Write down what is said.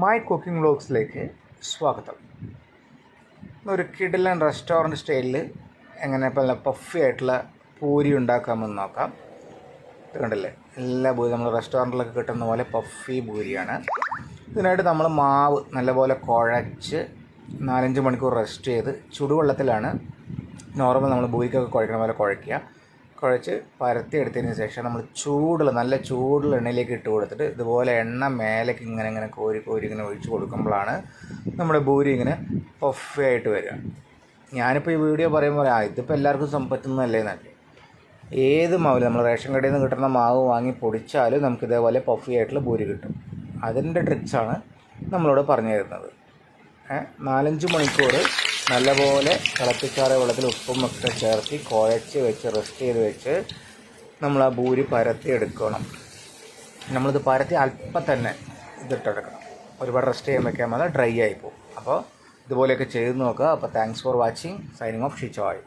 My cooking വ്ളോഗ്സിലേക്ക് സ്വാഗതം. ഒരു കിഡിലൻ റെസ്റ്റോറന്റ് സ്റ്റൈലിൽ എങ്ങനെ പല പഫി ആയിട്ടുള്ള പൂരി ഉണ്ടാക്കാമെന്ന് നോക്കാം. ഇത് കണ്ടില്ലേ? എല്ലാ പൂരി നമ്മൾ റെസ്റ്റോറന്റിലൊക്കെ കിട്ടുന്ന പോലെ പഫി പൂരിയാണ്. ഇതിനായിട്ട് നമ്മൾ മാവ് നല്ലപോലെ കുഴച്ച് നാലഞ്ച് മണിക്കൂർ റെസ്റ്റ് ചെയ്ത് ചുടുവെള്ളത്തിലാണ് നോർമൽ നമ്മൾ പൂരിക്കൊക്കെ കുഴക്കുന്ന പോലെ കുഴയ്ക്കുക. കുഴച്ച് പരത്തി എടുത്തതിന് ശേഷം നമ്മൾ ചൂടുള്ള നല്ല ചൂടുള്ള എണ്ണയിലേക്ക് ഇട്ട് കൊടുത്തിട്ട് ഇതുപോലെ എണ്ണ മേലേക്ക് ഇങ്ങനെ ഇങ്ങനെ കോരി കോരി ഇങ്ങനെ ഒഴിച്ച് കൊടുക്കുമ്പോഴാണ് നമ്മുടെ ഭൂരി ഇങ്ങനെ പഫായിട്ട് വരിക. ഞാനിപ്പോൾ ഈ വീഡിയോ പറയുമ്പോൾ ആ ഇതിപ്പോൾ എല്ലാവർക്കും സം പറ്റുന്നതല്ലേ എന്നല്ലേ ഏത് മാവിൽ നമ്മൾ റേഷൻ കടയിൽ നിന്ന് കിട്ടുന്ന മാവ് വാങ്ങി പൊടിച്ചാലും നമുക്ക് ഇതേപോലെ പഫി ആയിട്ടുള്ള ഭൂരി കിട്ടും. അതിന്റെ ട്രിക്സാണ് നമ്മളോട് പറഞ്ഞു തരുന്നത്. നാലഞ്ച് മണിക്കൂർ നല്ലപോലെ തിളപ്പിച്ചാറിയ വെള്ളത്തിൽ ഉപ്പും ഒക്കെ ചേർത്ത് കുഴച്ച് വെച്ച് റെസ്റ്റ് ചെയ്ത് വെച്ച് നമ്മൾ ആ ഭൂരി പരത്തി എടുക്കണം. നമ്മളിത് പരത്തി അല്പം തന്നെ ഇതിട്ടെടുക്കണം. ഒരുപാട് റെസ്റ്റ് ചെയ്യാൻ വെക്കാൻ മതി ഡ്രൈ ആയി പോകും. അപ്പോൾ ഇതുപോലെയൊക്കെ ചെയ്ത് നോക്കുക. അപ്പോൾ thanks for watching. Signing off ഷിച്ചോയ്